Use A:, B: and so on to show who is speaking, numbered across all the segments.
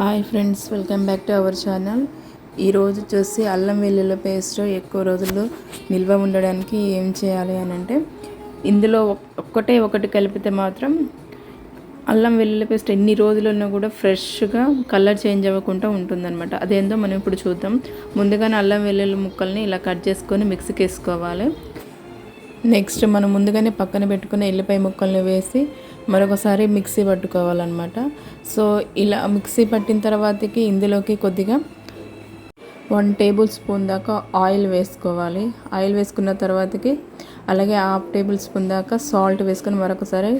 A: Hi friends welcome back to our channel. ఈరోజు చూసి అల్లం వెల్లుల్లి పేస్ట్ ఎక్కువ రోజులు నిల్వ ఉండడానికి ఏం చేయాలి అని అంటే ఇందులో ఒక్కటే ఒకటి కలిపితే మాత్రం అల్లం వెల్లుల్లి పేస్ట్ ఎన్ని రోజులున్నా కూడా ఫ్రెష్గా కలర్ చేంజ్ అవ్వకుండా ఉంటుందన్నమాట. అదేందో మనం ఇప్పుడు చూద్దాం. ముందుగానే అల్లం వెల్లుల్లి ముక్కల్ని ఇలా కట్ చేసుకొని మిక్సీకి వేసుకోవాలి. నెక్స్ట్ మనం ముందుగానే పక్కన పెట్టుకున్న ఎల్లిపాయ ముక్కల్ని వేసి మరొకసారి మిక్సీ పట్టుకోవాలన్నమాట. సో ఇలా మిక్సీ పట్టిన తర్వాతకి ఇందులోకి కొద్దిగా వన్ టేబుల్ స్పూన్ దాకా ఆయిల్ వేసుకోవాలి. ఆయిల్ వేసుకున్న తర్వాతకి అలాగే హాఫ్ టేబుల్ స్పూన్ దాకా సాల్ట్ వేసుకొని మరొకసారి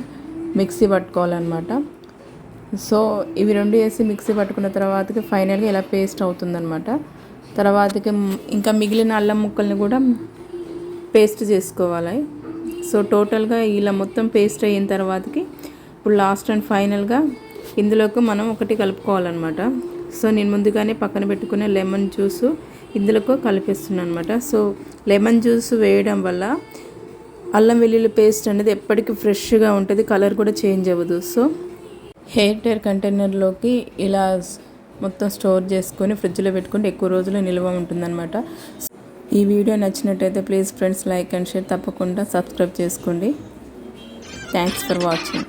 A: మిక్సీ పట్టుకోవాలన్నమాట. సో ఇవి రెండు వేసి మిక్సీ పట్టుకున్న తర్వాతకి ఫైనల్గా ఇలా పేస్ట్ అవుతుందన్నమాట. తర్వాతకి ఇంకా మిగిలిన అల్లం ముక్కల్ని కూడా పేస్ట్ చేసుకోవాలి. సో టోటల్గా ఇలా మొత్తం పేస్ట్ అయిన తర్వాతకి ఇప్పుడు లాస్ట్ అండ్ ఫైనల్గా ఇందులోకి మనం ఒకటి కలుపుకోవాలన్నమాట. సో నేను ముందుగానే పక్కన పెట్టుకునే లెమన్ జ్యూస్ ఇందులోకి కలిపిస్తున్నాను అనమాట సో లెమన్ జ్యూస్ వేయడం వల్ల అల్లం వెల్లుల్లి పేస్ట్ అనేది ఎప్పటికీ ఫ్రెష్గా ఉంటుంది కలర్ కూడా చేంజ్ అవ్వదు. సో హెయిర్ టైర్ కంటైనర్లోకి ఇలా మొత్తం స్టోర్ చేసుకొని ఫ్రిడ్జ్లో పెట్టుకుంటే ఎక్కువ రోజులు నిల్వ ఉంటుందన్నమాట. ఈ వీడియో నచ్చినట్టయితే please friends like and share తప్పకుండా సబ్స్క్రైబ్ చేసుకోండి. Thanks for watching